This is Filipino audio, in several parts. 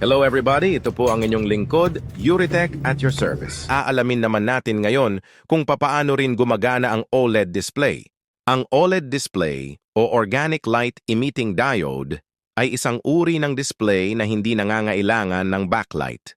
Hello everybody, ito po ang inyong lingkod, Euritech at your service. Aalamin naman natin ngayon kung papaano rin gumagana ang OLED display. Ang OLED display o Organic Light Emitting Diode ay isang uri ng display na hindi nangangailangan ng backlight.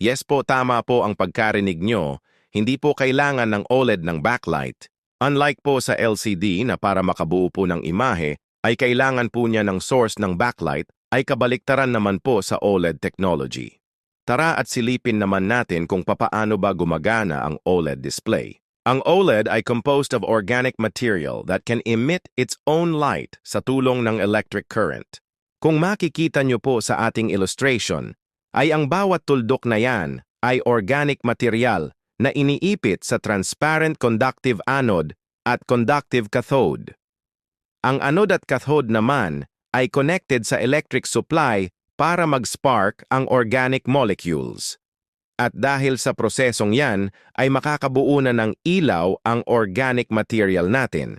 Yes po, tama po ang pagkarinig nyo, hindi po kailangan ng OLED ng backlight. Unlike po sa LCD na para makabuo po ng imahe, ay kailangan po niya ng source ng backlight ay kabaliktaran naman po sa OLED technology. Tara at silipin naman natin kung papaano ba gumagana ang OLED display. Ang OLED ay composed of organic material that can emit its own light sa tulong ng electric current. Kung makikita nyo po sa ating illustration, ay ang bawat tuldok na yan ay organic material na iniipit sa transparent conductive anode at conductive cathode. Ang anode at cathode naman ay connected sa electric supply para mag-spark ang organic molecules. At dahil sa prosesong yan, ay makakabuo na ng ilaw ang organic material natin.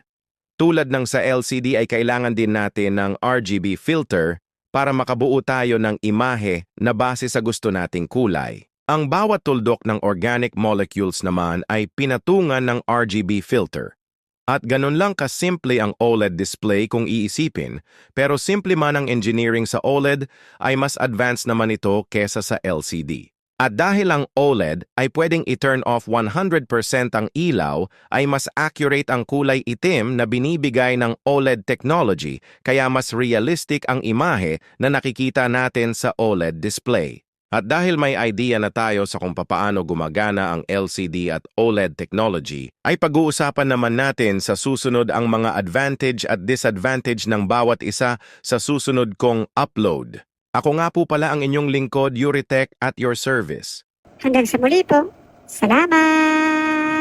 Tulad ng sa LCD ay kailangan din natin ng RGB filter para makabuo tayo ng imahe na base sa gusto nating kulay. Ang bawat tuldok ng organic molecules naman ay pinatungan ng RGB filter. At ganun lang kasimple ang OLED display kung iisipin, pero simple man ang engineering sa OLED ay mas advanced naman ito kesa sa LCD. At dahil ang OLED ay pwedeng i-turn off 100% ang ilaw, ay mas accurate ang kulay itim na binibigay ng OLED technology, kaya mas realistic ang imahe na nakikita natin sa OLED display. At dahil may idea na tayo sa kung papaano gumagana ang LCD at OLED technology, ay pag-uusapan naman natin sa susunod ang mga advantage at disadvantage ng bawat isa sa susunod kong upload. Ako nga po pala ang inyong lingkod, Euritech at your service. Hanggang sa muli po. Salamat!